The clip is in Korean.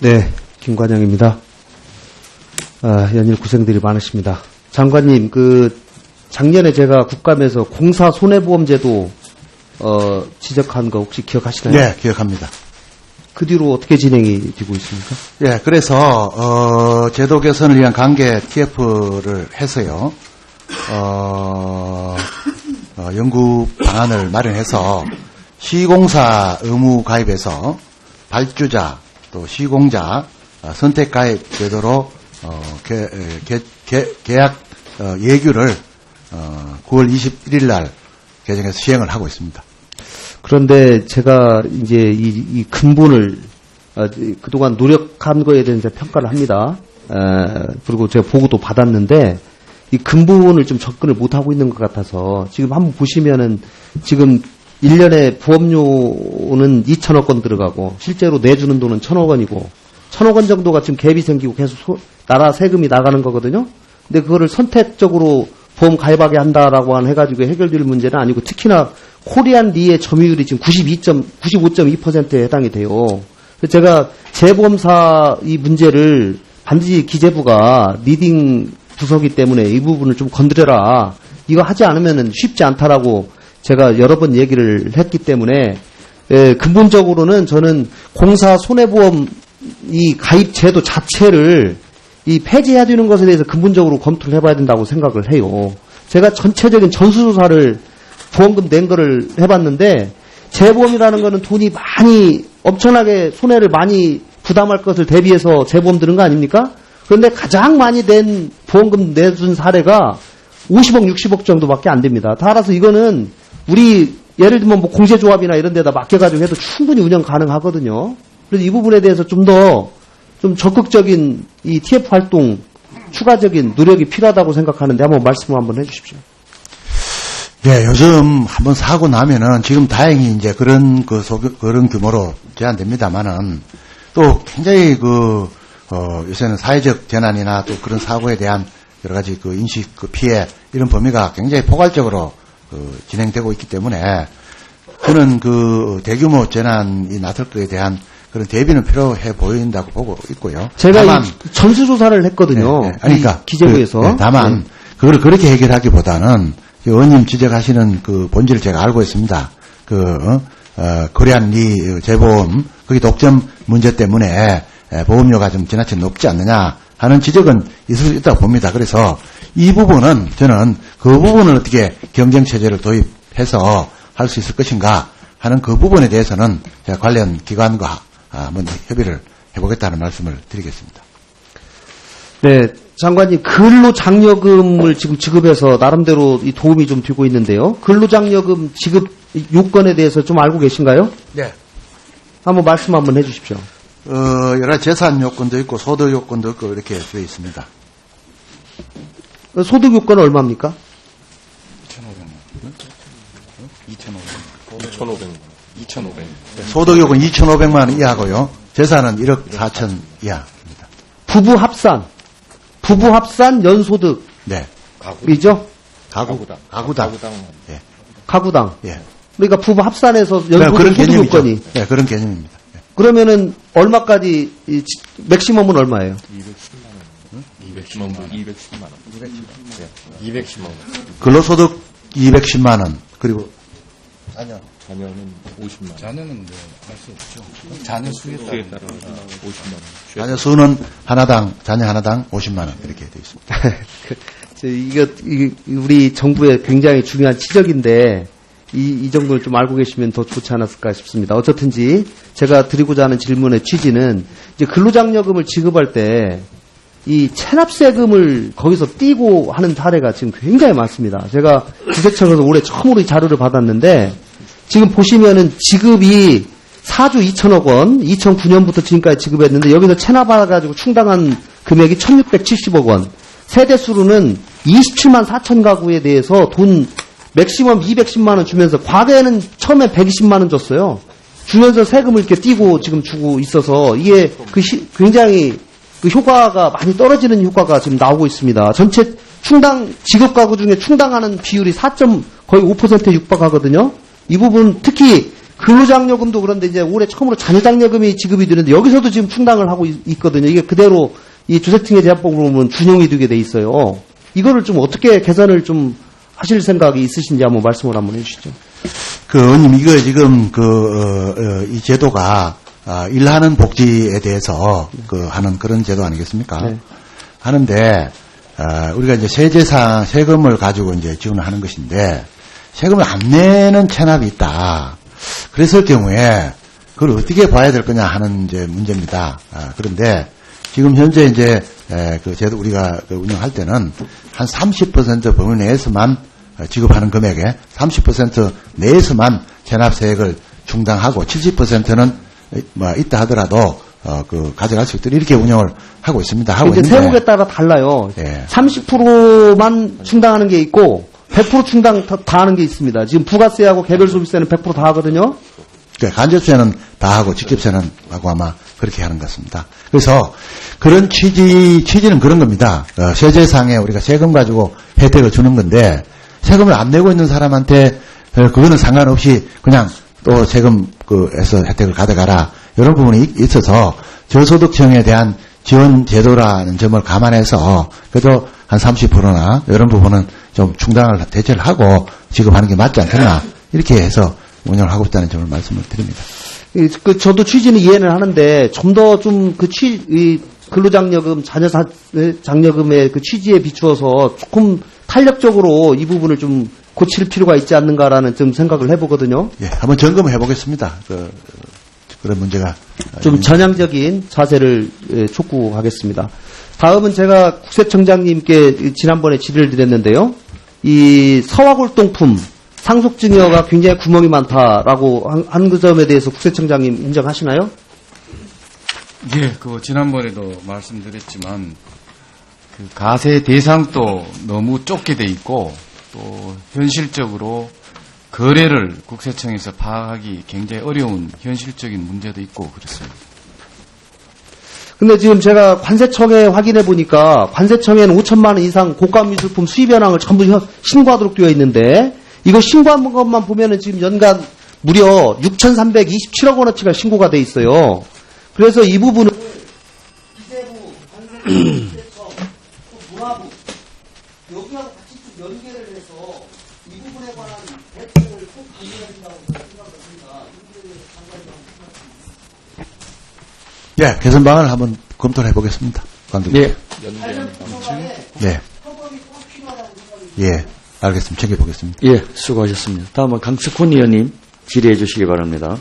네, 김관영입니다. 아, 연일 고생들이 많으십니다. 장관님, 그 작년에 제가 국감에서 공사 손해보험 제도 어, 지적한 거 혹시 기억하시나요? 네, 기억합니다. 그 뒤로 어떻게 진행이 되고 있습니까? 예, 그래서 어, 제도 개선을 위한 관계 TF를 해서요. 어, 어, 연구 방안을 마련해서 시공사 의무 가입에서 발주자 또 시공자 어, 선택 가입 제도로 어, 개, 개, 개, 계약 어, 예규를 어, 9월 21일 날 개정해서 시행을 하고 있습니다. 그런데 제가 이제 이, 이 근본을 어, 그동안 노력한 거에 대해서 평가를 합니다. 에, 그리고 제가 보고도 받았는데 이 근본을 좀 접근을 못 하고 있는 것 같아서 지금 한번 보시면은 지금 1년에 보험료는 2천억 원 들어가고 실제로 내주는 돈은 1천억 원이고 1천억 원 정도가 지금 갭이 생기고 계속 소- 나라 세금이 나가는 거거든요. 근데 그거를 선택적으로 보험 가입하게 한다라고 한 해가지고 해결될 문제는 아니고 특히나 코리안 리의 점유율이 지금 92점, 95.2%에 해당이 돼요. 그래서 제가 재보험사 이 문제를 반드시 기재부가 리딩 부서기 때문에 이 부분을 좀 건드려라. 이거 하지 않으면 쉽지 않다라고 제가 여러 번 얘기를 했기 때문에 예, 근본적으로는 저는 공사 손해보험 이 가입 제도 자체를 이 폐지해야 되는 것에 대해서 근본적으로 검토를 해봐야 된다고 생각을 해요. 제가 전체적인 전수조사를 보험금 낸 거를 해봤는데 재보험이라는 거는 돈이 많이 엄청나게 손해를 많이 부담할 것을 대비해서 재보험 드는 거 아닙니까? 그런데 가장 많이 낸 보험금 내준 사례가 50억, 60억 정도밖에 안 됩니다. 따라서 이거는 우리 예를 들면 뭐 공제조합이나 이런 데다 맡겨가지고 해도 충분히 운영 가능하거든요. 그래서 이 부분에 대해서 좀 더좀 적극적인 이 TF 활동 추가적인 노력이 필요하다고 생각하는데 한번 말씀 한번 해주십시오. 예, 요즘 한번 사고 나면은 지금 다행히 이제 그런 그 소, 그런 규모로 제한됩니다만은 또 굉장히 그, 어, 요새는 사회적 재난이나 또 그런 사고에 대한 여러 가지 그 인식, 그 피해 이런 범위가 굉장히 포괄적으로 그 진행되고 있기 때문에 저는 그 대규모 재난이 나설 것에 대한 그런 대비는 필요해 보인다고 보고 있고요. 제가 다만 이 전수 조사를 했거든요. 네, 네. 아니, 그러니까 이 기재부에서. 그, 네, 다만 네. 그걸 그렇게 해결하기보다는 그 의원님 지적하시는 그 본질을 제가 알고 있습니다. 그 어, 어, 코리안 리 재보험 거기 독점 문제 때문에 에, 보험료가 좀 지나쳐 높지 않느냐 하는 지적은 있을 수 있다고 봅니다. 그래서 이 부분은 저는 그 부분을 어떻게 경쟁 체제를 도입해서 할 수 있을 것인가 하는 그 부분에 대해서는 제가 관련 기관과 아, 먼저 협의를 해보겠다는 말씀을 드리겠습니다. 네, 장관님 근로 장려금을 지금 지급해서 나름대로 이 도움이 좀 되고 있는데요. 근로 장려금 지급 요건에 대해서 좀 알고 계신가요? 네. 한번 말씀 한번 해주십시오. 어, 여러 가지 재산 요건도 있고 소득 요건도 있고 이렇게 되어 있습니다. 어, 소득 요건은 얼마입니까? 2,500만 2,500. 소득 요건 2,500만 원 이하고요. 재산은 1억 4천 이하입니다. 부부 합산, 부부 합산 연소득이죠? 네. 가구. 가구, 가구당. 가구당. 가구당. 예. 가구당. 예. 그러니까 부부 합산해서 그런, 연소득 그런 소득 개념이죠. 요건이. 네, 그런 개념입니다. 예. 그러면은 얼마까지 이 지- 맥시멈은 얼마예요? 210만 원. 210만 원. 210만 원. 근로소득 210만 원. 그리고 자녀는 50만 원. 자녀는 뭐 할 수 없죠. 자녀 수에 따라 수에 따라 50만 원. 자녀 수는 하나당, 자녀 하나당 50만 원 이렇게 되어 있습니다. 그, 저, 이거, 이, 우리 정부의 굉장히 중요한 지적인데, 이, 이 정도를 좀 알고 계시면 더 좋지 않았을까 싶습니다. 어쨌든지, 제가 드리고자 하는 질문의 취지는, 이제 근로장려금을 지급할 때, 이 체납세금을 거기서 띄고 하는 사례가 지금 굉장히 많습니다. 제가 구세청에서 올해 처음으로 이 자료를 받았는데, 지금 보시면은 지급이 4조 2천억 원, 2009년부터 지금까지 지급했는데 여기서 체납받아가지고 충당한 금액이 1,670억 원. 세대 수로는 27만 4천 가구에 대해서 돈 맥시멈 210만 원 주면서 과거에는 처음에 120만 원 줬어요. 주면서 세금을 이렇게 띄고 지금 주고 있어서 이게 그 시- 굉장히 그 효과가 많이 떨어지는 효과가 지금 나오고 있습니다. 전체 충당 지급 가구 중에 충당하는 비율이 4. 거의 5%에 육박하거든요. 이 부분 특히 근로장려금도 그런데 이제 올해 처음으로 자녀장려금이 지급이 되는데 여기서도 지금 충당을 하고 있, 거든요 이게 그대로 이 주택층의 제한법으로 보면 준용이 되게 돼 있어요. 이거를 좀 어떻게 개선을 좀 하실 생각이 있으신지 한번 말씀을 한번 해주시죠. 그 의원님 이거 지금 그 어, 어, 이 제도가 아, 일하는 복지에 대해서 그 하는 그런 제도 아니겠습니까? 네. 하는데 아, 우리가 이제 세제상 세금을 가지고 이제 지원을 하는 것인데 세금을 안 내는 체납이 있다. 그랬을 경우에 그걸 어떻게 봐야 될 거냐 하는 이제 문제입니다. 아, 그런데 지금 현재 이제 에, 그 제도 우리가 그 운영할 때는 한 30% 범위 내에서만 어, 지급하는 금액에 30% 내에서만 체납세액을 충당하고 70%는 뭐 있다 하더라도 어, 그 가져갈 수 있도록 이렇게 운영을 하고 있습니다. 하고 있는데 세목에 따라 달라요. 예. 30%만 충당하는 게 있고 100% 충당 다, 다 하는 게 있습니다. 지금 부가세하고 개별 소비세는 100%다 하거든요. 그러니까 간접세는 다 하고 직접세는 하고 아마 그렇게 하는 것 같습니다. 그래서 그런 취지, 취지는 그런 겁니다. 어, 세제상에 우리가 세금 가지고 혜택을 주는 건데 세금을 안 내고 있는 사람한테 어, 그거는 상관없이 그냥 또 세금 그에서 혜택을 가져가라 이런 부분이 있- 있어서 저소득층에 대한 지원 제도라는 점을 감안해서 그래도 한 30%나 이런 부분은 좀 충당을 대체를 하고 지급하는 게 맞지 않겠나 이렇게 해서 운영을 하고 있다는 점을 말씀을 드립니다. 이, 그 저도 취지는 이해는 하는데 좀 더 좀 그 취, 이 근로장려금, 자녀장려금의 그 취지에 비추어서 조금 탄력적으로 이 부분을 좀 고칠 필요가 있지 않는가라는 좀 생각을 해보거든요. 예, 한번 점검해 보겠습니다. 그, 런 문제가 좀 전향적인 자세를 예, 촉구하겠습니다. 다음은 제가 국세청장님께 지난번에 질의를 드렸는데요. 이 서화골동품 상속증여가 굉장히 구멍이 많다라고 한- 한그 점에 대해서 국세청장님 인정하시나요? 예, 그 지난번에도 말씀드렸지만 그 가세 대상도 너무 좁게 돼 있고 또 현실적으로 거래를 국세청에서 파악하기 굉장히 어려운 현실적인 문제도 있고 그렇습니다. 근데 지금 제가 관세청에 확인해 보니까 관세청에는 5천만 원 이상 고가 미술품 수입 현황을 전부 현- 신고하도록 되어 있는데 이거 신고한 것만 보면은 지금 연간 무려 6,327억 원어치가 신고가 돼 있어요. 그래서 이 부분은 기재부, 관세청, 문화부 여기하고 같이 좀 연계를 해서 이 부분에 관한 대책을 꼭 강구해야 된다고 생각을 합니다. 예, 개선 방안을 한번 검토를 해보겠습니다. 관계. 예. 예. 예, 알겠습니다. 챙겨보겠습니다. 예, 수고하셨습니다. 다음은 강석훈 의원님 질의해 주시기 바랍니다.